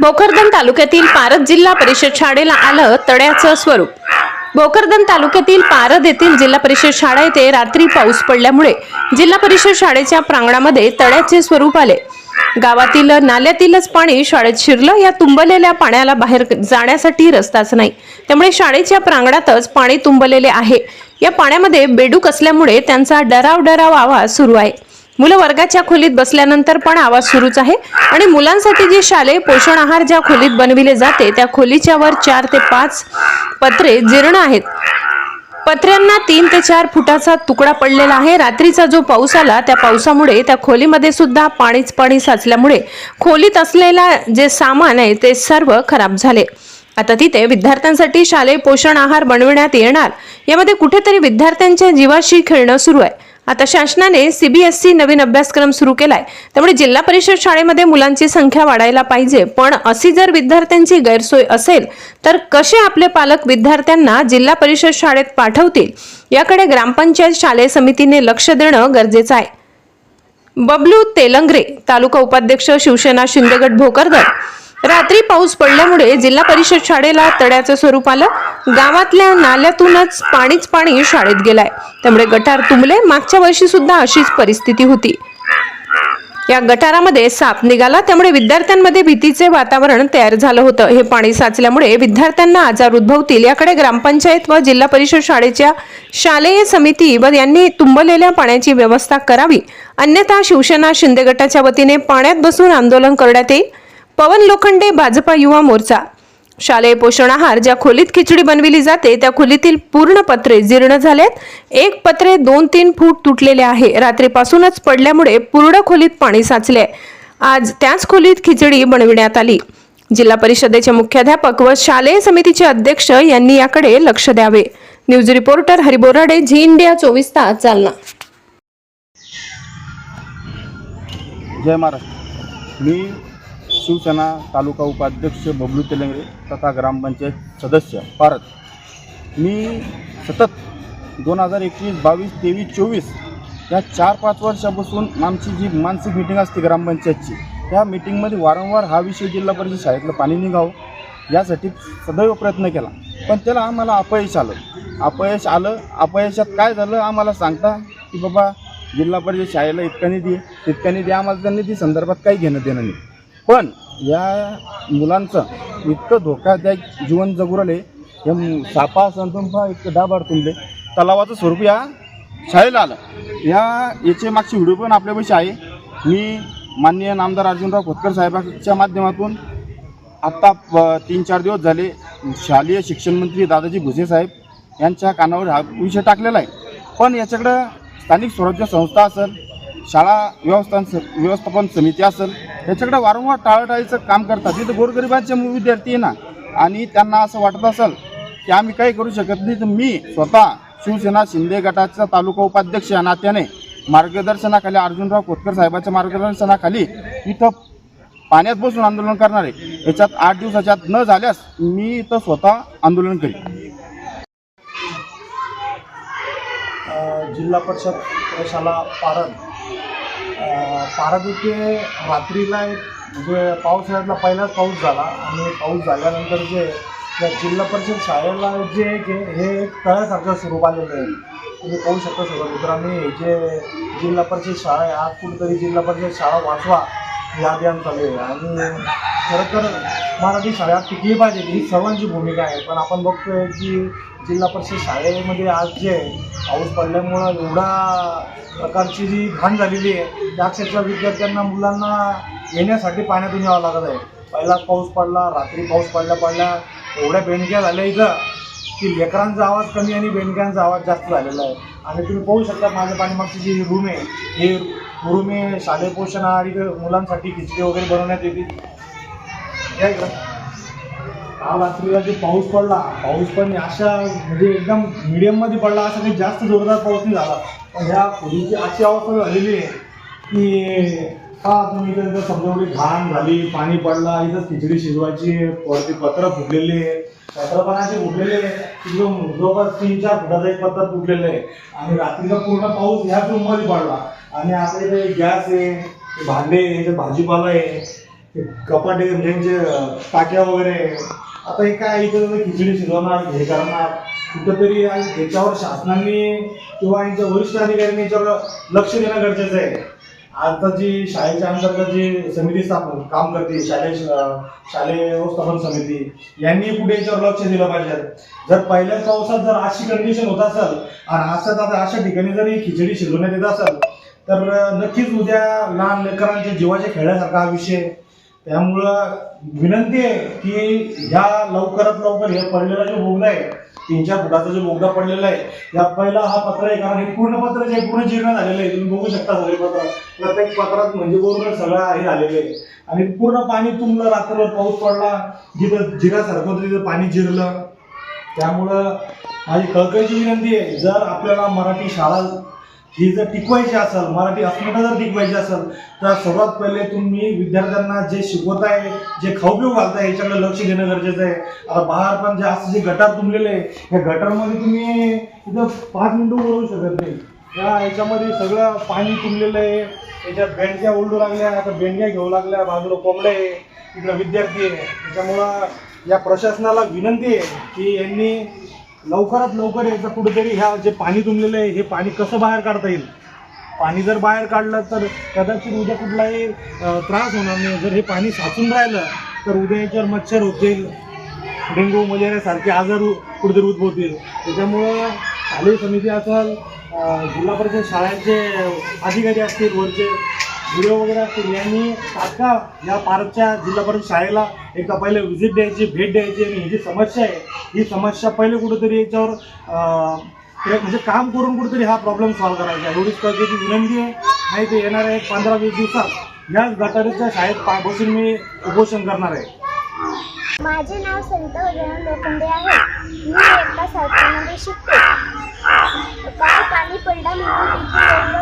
भोकरदन तालुक्यातील पारद जिल्हा परिषद शाळेला आलं तड्याचं स्वरूप. भोकरदन तालुक्यातील पारद येथील जिल्हा परिषद शाळा येथे रात्री पाऊस पडल्यामुळे जिल्हा परिषद शाळेच्या प्रांगणामध्ये तड्याचे स्वरूप आले. गावातील नाल्यातीलच पाणी शाळेत शिरलं या तुंबलेल्या पाण्याला बाहेर जाण्यासाठी रस्ताच नाही. त्यामुळे शाळेच्या प्रांगणातच पाणी तुंबलेले आहे. या पाण्यामध्ये बेडूक असल्यामुळे त्यांचा डराव डराव आवाज सुरू आहे. मुलं वर्गाच्या खोलीत बसल्यानंतर पण आवाज सुरूच आहे. आणि मुलांसाठी जे शालेय पोषण आहार ज्या खोलीत बनविले जाते त्या खोलीच्या वर चार ते पाच पत्रे जीर्ण आहेत. पत्र्यांना तीन ते चार फुटाचा तुकडा पडलेला आहे. रात्रीचा जो पाऊस आला त्या पावसामुळे त्या खोलीमध्ये सुद्धा पाणीच पाणी साचल्यामुळे खोलीत असलेला जे सामान आहे ते सर्व खराब झाले. आता तिथे विद्यार्थ्यांसाठी शालेय पोषण आहार बनविण्यात येणार. यामध्ये कुठेतरी विद्यार्थ्यांच्या जीवाशी खेळणं सुरू आहे. आता शासनाने सीबीएसई नवीन अभ्यासक्रम सुरू केलाय. त्यामुळे जिल्हा परिषद शाळेमध्ये मुलांची संख्या वाढायला पाहिजे. पण अशी जर विद्यार्थ्यांची गैरसोय असेल तर कसे आपले पालक विद्यार्थ्यांना जिल्हा परिषद शाळेत पाठवतील? याकडे ग्रामपंचायत शालेय समितीने लक्ष देणं गरजेचं आहे. बबलू तेलंगरे तालुका उपाध्यक्ष शिवसेना शिंदेगड भोकरदन. रात्री पाऊस पडल्यामुळे जिल्हा परिषद शाळेला तड्याचं स्वरूप आलं. गावातल्या नाल्यातूनच पाणीच पाणी शाळेत गेलाय. त्यामुळे गटार तुंबले. मागच्या वर्षी सुद्धा अशीच परिस्थिती होती. या गटारामध्ये साप निघाला. त्यामुळे विद्यार्थ्यांमध्ये भीतीचे वातावरण तयार झालं होतं. हे पाणी साचल्यामुळे विद्यार्थ्यांना आजार उद्भवतील. याकडे ग्रामपंचायत व जिल्हा परिषद शाळेच्या शालेय समिती व यांनी तुंबलेल्या पाण्याची व्यवस्था करावी. अन्यथा शिवसेना शिंदे गटाच्या वतीने पाण्यात बसून आंदोलन करण्यात येईल. पवन लोखंडे भाजपा युवा मोर्चा. शालेय पोषण आहार ज्या खोलीत खिचडी बनविली जाते त्या खोलीतील पूर्ण पत्रे जीर्ण झालेत. एक पत्रे दोन तीन फूट तुटलेले आहे. रात्रीपासूनच पडल्यामुळे पूर्ण खोलीत पाणी साचले. आज त्याच खोलीत खिचडी बनविण्यात आली. जिल्हा परिषदेचे मुख्याध्यापक व शालेय समितीचे अध्यक्ष यांनी याकडे लक्ष द्यावे. News reporter Hari Borade Zee India चोवीस तास चालना जय महाराष्ट्र. मी शिवसेना तालुका उपाध्यक्ष बबलू तेलंगरे तथा ग्रामपंचायत सदस्य पारत मी सतत दोन हजार एकवीस बावीस तेवीस चोवीस या चार पाच वर्षापासून आमची जी मानसिक मिटिंग असते ग्रामपंचायतची त्या मिटिंगमध्ये वारंवार हा विषय जिल्हा परिषद शाळेतलं पाणी निघावं यासाठी सदैव प्रयत्न केला. पण त्याला आम्हाला अपयश आलं. अपयश आलं अपयशात काय झालं आम्हाला सांगता? की बाबा जिल्हा परिषद शाळेला इतका निधी तितका निधी आम्हाला त्या निधी संदर्भात काही घेणं देणं नाही. पण या मुलांचं इतकं धोकादायक जीवन जगू राहिले. या सापा संतुंपा इतकं दाबाड तुंबले. तलावाचं स्वरूप या शाळेला आलं. या याचे मागची व्हिडिओ पण आपल्यापाशी आहे. मी माननीय नामदार अर्जुनराव खोतकर साहेबांच्या माध्यमातून आत्ता प- तीन चार दिवस झाले शालेय शिक्षण मंत्री दादाजी भुसे साहेब यांच्या कानावर हा विषय टाकलेला आहे. पण याच्याकडं स्थानिक स्वराज्य संस्था असेल शाळा व्यवस्थान स व्यवस्थापन समिती असेल याच्याकडे वारंवार टाळाटाळीचं काम करतात. तिथं गोरगरिबांचे विद्यार्थी आहे ना आणि त्यांना असं वाटत असेल की आम्ही काही करू शकत नाही तर मी स्वतः शिवसेना शिंदे गटाचा तालुका उपाध्यक्ष या नात्याने मार्गदर्शनाखाली अर्जुनराव खोतकर साहेबांच्या मार्गदर्शनाखाली इथं पाण्यात बसून आंदोलन करणार आहे. याच्यात आठ दिवसाच्या आत न झाल्यास मी इथं स्वतः आंदोलन करीन. जिल्हा परिषद प्रशाला पारण. अ, रात्रीला एक म्हणजे पावसाळ्यातला पहिलाच पाऊस झाला आणि पाऊस झाल्यानंतर जे या जिल्हा परिषद शाळेला जे एक हे हे एक तळ्यासारखं स्वरूप आलेलं आहे. तुम्ही पाहू शकता सगळं. मित्रांनी हे जे जिल्हा परिषद शाळा आहे आज कुठेतरी जिल्हा परिषद शाळा वाचवा हे अभियान चालू आहे. आणि खरं तर मराठी शाळेत टिकली पाहिजे ही सर्वांची भूमिका आहे. पण आपण बघतोय की जिल्हा परिषद शाळेमध्ये आज जे पाऊस पडल्यामुळं एवढा प्रकारची जी घाण झालेली आहे त्या अक्षरशः विद्यार्थ्यांना मुलांना येण्यासाठी पाण्यातून यावं लागत आहे. पहिला पाऊस पडला रात्री पाऊस पडल्या पडल्या एवढ्या बेणक्या झाल्या इथं की लेकरांचा आवाज कमी आणि बेणक्यांचा आवाज जास्त झालेला आहे. आणि तुम्ही पाहू शकता माझ्या पाठीमागची जी रूम आहे हे रूम आहे शालेय पोषण आणि मुलांसाठी खिचडी वगैरे बनवण्यात येते. काल हा रात्रीला जे पाऊस पडला पाऊस पण अशा म्हणजे एकदम मीडियममध्ये पडला असा काही जास्त जोरदार पाऊस नाही झाला. पण ह्या खोलीची अशी अवस्था झालेली आहे की हा तुम्ही इथं समजा एवढी घाण झाली पाणी पडला इथं खिचडी शिजवायची वरती पत्र फुटलेली आहे पण उठलेले एकदम जवळपास तीन चार फुटाचा एक पत्र तुटलेलं आहे. आणि रात्रीचा पूर्ण पाऊस ह्याच रूममध्ये पडला. आणि आता इथे गॅस आहे भांडे आहे भाजीपाला आहे कपाटे म्हणजे टाक्या वगैरे आता हे काय इथं खिचडी शिजवणार हे करणार? कुठंतरी याच्यावर शासनाने किंवा यांच्या वरिष्ठ अधिकाऱ्यांनी याच्यावर लक्ष देणं गरजेचं आहे. आता जी शाळेच्या अंतर्गत जी समिती स्थापन काम करते शालेय शालेय व्यवस्थापन समिती यांनी कुठे याच्यावर लक्ष दिलं पाहिजे. जर पहिल्याच पावसात जर अशी कंडिशन होत असेल आणि असं आता अशा ठिकाणी जर ही खिचडी शिजवण्यात येत असेल तर नक्कीच उद्या लहान लेकरांच्या जीवाच्या खेळण्यासारखा हा विषय त्यामुळं विनंती आहे की ह्या लवकरात लवकर हे पडलेला जो बोगदा आहे तीन चार फुटाचा जो बोगदा पडलेला आहे या पहिला हा पत्र आहे कारण हे पूर्ण पत्र जे पूर्ण जीर्ण झालेलं आहे. तुम्ही बघू शकता सगळे पत्र. प्रत्येक पत्रात म्हणजे बरोबर सगळं हे झालेलं आहे. आणि पूर्ण पाणी तुंबलं रात्रभर पाऊस पडला जिथं जिऱ्यासारखं होतं तिथं पाणी जिरलं. त्यामुळं माझी कळकळीची विनंती आहे जर आपल्याला मराठी शाळा ही जर टिकवायची असेल मराठी अस्मिता जर टिकवायची असेल तर सर्वात पहिले तुम्ही विद्यार्थ्यांना जे शिकवत आहे जे खाऊपिऊ घालताय याच्याकडे लक्ष देणं गरजेचं आहे. आता बाहेर पण जे असं जे गटार तुंबलेले आहे या गटारमध्ये तुम्ही इथं पाच मिनटं उडवू शकत नाही. या याच्यामध्ये सगळं पाणी तुंबलेलं आहे. याच्यात बेंड्या ओलडू लागल्या आता बेंड्या घेऊ लागल्या बाजूला कोंबड्या आहे इकडं विद्यार्थी आहे. त्याच्यामुळं या प्रशासनाला विनंती आहे की यांनी लवकरात लवकर याचं कुठेतरी ह्या जे पाणी तुंबलेलं आहे हे पाणी कसं बाहेर काढता येईल? पाणी जर बाहेर काढलं तर कदाचित उद्या कुठलाही त्रास होणार नाही. जर हे पाणी साचून राहिलं तर उद्या याच्यावर मच्छर होतील डेंग्यू मलेरियासारखे आजार उ- कुठेतरी उद्भवतील. त्याच्यामुळं शालेय समिती असेल जिल्हा परिषद शाळांचे अधिकारी असतील वरचे व्हिडिओ वगैरे असतील यांनी तात्काळ या पार्कच्या जिल्हा परिषद शाळेला एकदा पहिले व्हिजिट द्यायची भेट द्यायची आणि ही जी समस्या आहे ही समस्या पहिले कुठेतरी याच्यावर एक म्हणजे काम करून कुठेतरी हा प्रॉब्लेम सॉल्व्ह करायचा. आहे. एवढीच कळकळीची विनंती आहे. नाही ते येणाऱ्या एक पंधरा वीस दिवसात याच गटारीच्या शाळेत पा बसून मी उपोषण करणार आहे. माझे नाव संत उदयन लोखंडे आहे. मी एकदा सातवीमध्ये शिकते. पाणी पडला म्हणून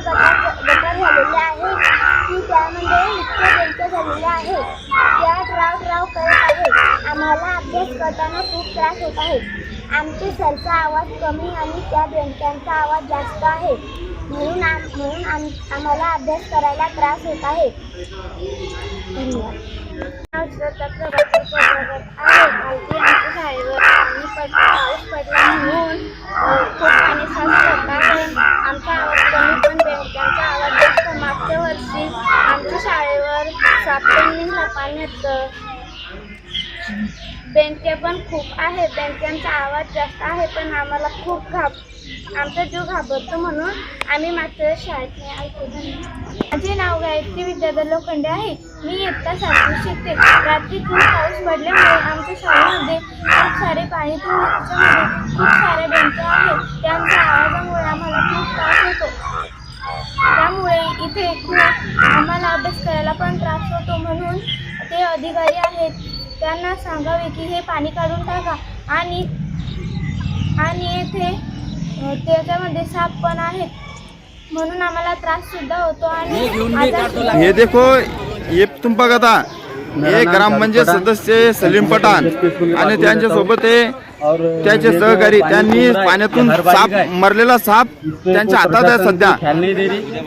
गटार गटार झालेले आहे की त्यामध्ये इतके बेंच झालेले आहे त्यात राव राव करत आहे आम्हाला अभ्यास करताना खूप त्रास होत आहे. आमचे सरचा आवाज कमी आणि त्या बेंचांचा आवाज जास्त आहे. म्हणून आम म्हणून आम आम्हाला अभ्यास करायला त्रास होत आहे. आमच्या पाऊस पडला म्हणून खूप पाणी आहे. आमचा आवाज कमी पण बेंडक्यांचा आवाज जास्त मागच्या वर्षी आमच्या शाळेवर सापडणीला पाण्यात बँके पण खूप आहे बँकांचा आवाज जास्त आहे पण आम्हाला खूप घाब आमचा जीव घाबरतो म्हणून आम्ही मागच्या शाळेत नाही आलतो माझे नाव गायत्री विद्याधर लोखंडे आहे. मी इयत्ता सातवी शिकते. रात्री खूप पाऊस पडल्यामुळे आमच्या शाळेमध्ये खूप सारे पाणी तुंबले खूप सारे बेंच आहेत. त्यांच्या आवाजामुळे आम्हाला खूप त्रास होतो. त्यामुळे इथे खूप आम्हाला अभ्यास करायला पण त्रास होतो म्हणून अधिकारी आहेत. त्यांना सांगावे की हे पाणी काढून टाका. आणि आणि येथे त्याच्यामध्ये साप पण आहेत. म्हणून आम्हाला त्रास सुद्धा होतो आणि ये देखो ये तुम बघत हे ग्रामपंचायत सदस्य सलीम पठाण. आणि त्यांच्यासोबत हे त्याचे सहकारी त्यांनी पाण्यातून साप मरलेला साप त्यांच्या हातात आहे सध्या.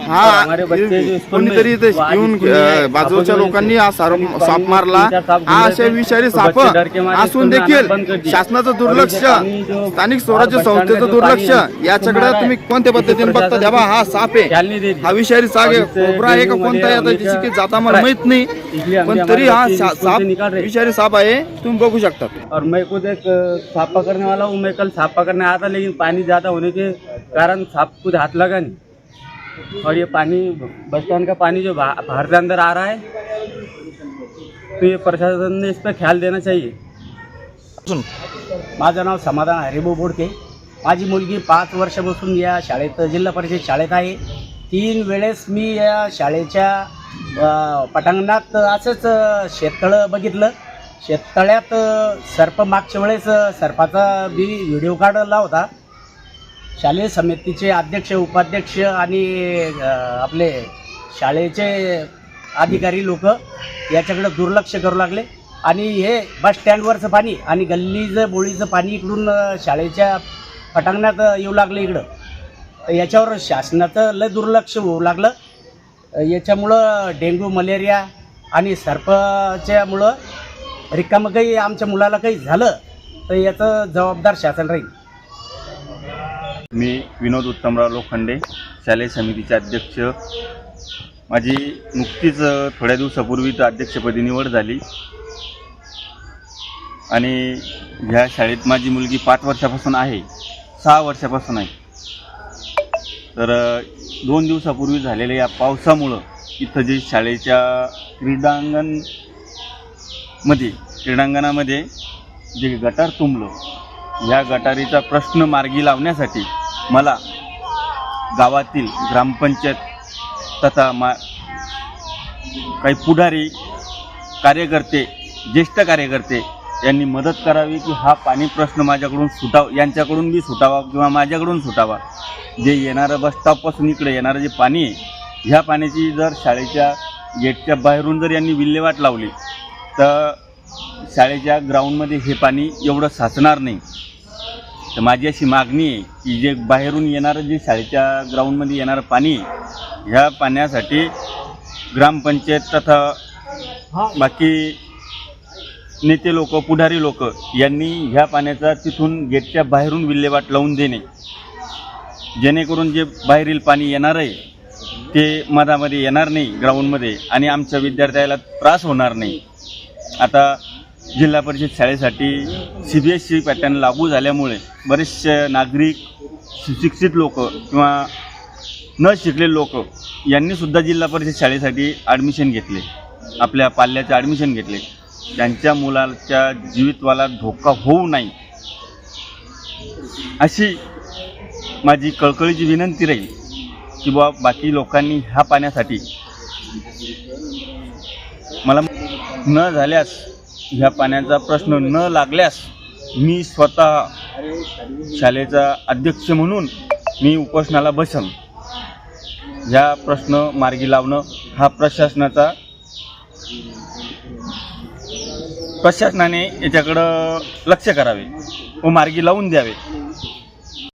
हा कोणीतरी इथे येऊन बाजूच्या लोकांनी हा साप मारला. हा असे विषारी साप असून देखील शासनाचं दुर्लक्ष स्थानिक स्वराज्य संस्थेचं दुर्लक्ष याच्याकडे तुम्ही कोणत्या पद्धतीने बघता? तेव्हा हा साप आहे हा विषारी साप आहे कोबरा आहे का? कोणता आहे? आता त्याची काही जाता मला माहीत नाही. पण तरी हा साप विषारी साप आहे तुम्ही बघू शकता. और मैं खुद एक सांप पकड़ने वाला हूँ मैं कल सांप पकड़ने आया था लेकिन पानी ज़्यादा होने के कारण सांप कुछ हाथ लगा नहीं। और ये पानी बस स्टैंड का पानी जो बाहर से अंदर आ रहा है तो ये प्रशासन ने इस पर ख्याल देना चाहिए। माझं नाव समाधान हरिभाऊ बोडके. माझी मुलगी पाच वर्षापासून या शाळेत जिल्हा परिषद शाळेत आहे. तीन वेळेस मी या शाळेच्या पटांगणात असंच शेततळं बघितलं. शेततळ्यात सर्प मागच्या वेळेस सर्पाचा बी व्हिडिओ काढला होता. शालेय समितीचे अध्यक्ष उपाध्यक्ष आणि आपले शाळेचे अधिकारी लोक याच्याकडे दुर्लक्ष करू लागले. आणि हे बस स्टँडवरचं पाणी आणि गल्लीचं बोळीचं पाणी इकडून शाळेच्या पटांगणात येऊ लागलं इकडं. याच्यावर शासनाचं लय दुर्लक्ष होऊ लागलं. याच्यामुळं डेंग्यू मलेरिया आणि सर्पच्यामुळं रिकामं काही आमच्या मुलाला काही झालं तर याचं जबाबदार शासन राहील. मी विनोद उत्तमराव लोखंडे शालेय समितीचे अध्यक्ष. माझी नुकतीच थोड्या दिवसापूर्वी तर अध्यक्षपदी निवड झाली. आणि ह्या शाळेत माझी मुलगी पाच वर्षापासून आहे सहा वर्षापासून आहे. तर दोन दिवसापूर्वी झालेल्या या पावसामुळं इथं जे शाळेच्या क्रीडांगण मध्ये क्रीडांगणामध्ये जे गटार तुंबलं या गटारीचा प्रश्न मार्गी लावण्यासाठी मला गावातील ग्रामपंचायत तथा मा काही पुढारी कार्यकर्ते ज्येष्ठ कार्यकर्ते यांनी मदत करावी की हा पाणी प्रश्न माझ्याकडून सुटाव यांच्याकडून बी सुटावा किंवा माझ्याकडून सुटावा. जे येणारं बसस्टॉपपासून इकडे येणारं जे पाणी आहे ह्या पाण्याची जर शाळेच्या गेटच्या बाहेरून जर यांनी विल्हेवाट लावली तर शाळेच्या ग्राउंडमध्ये हे पाणी एवढं साचणार नाही. तर माझी अशी मागणी आहे की जे बाहेरून येणारं जे शाळेच्या ग्राउंडमध्ये येणारं पाणी ह्या पाण्यासाठी ग्रामपंचायत तथा बाकी नेते लोक पुढारी लोक यांनी ह्या पाण्याचा तिथून गेटच्या बाहेरून विल्हेवाट लावून देणे. जेणेकरून जे बाहेरील पाणी येणार आहे ते मधामध्ये येणार नाही ग्राउंडमध्ये आणि आमच्या विद्यार्थ्याला त्रास होणार नाही. आता जिल्हा परिषद शाळेसाठी C B S C pattern लागू झाल्यामुळे बरेचसे नागरिक सुशिक्षित लोक किंवा न शिकले लोक यांनीसुद्धा जिल्हा परिषद शाळेसाठी ॲडमिशन घेतले. आपल्या पाल्याचे ॲडमिशन घेतले. त्यांच्या मुलाच्या जीवितवाला धोका होऊ नये अशी माझी कळकळीची विनंती राहील की बा बाकी लोकांनी ह्या पाण्यासाठी मला न झाल्यास ह्या पाण्याचा प्रश्न न लागल्यास मी स्वतः शाळेचा अध्यक्ष म्हणून मी उपोषणाला बसन ह्या प्रश्न मार्गी लावणं हा प्रशासनाचा प्रशासनाने याच्याकडं लक्ष करावे व मार्गी लावून द्यावे.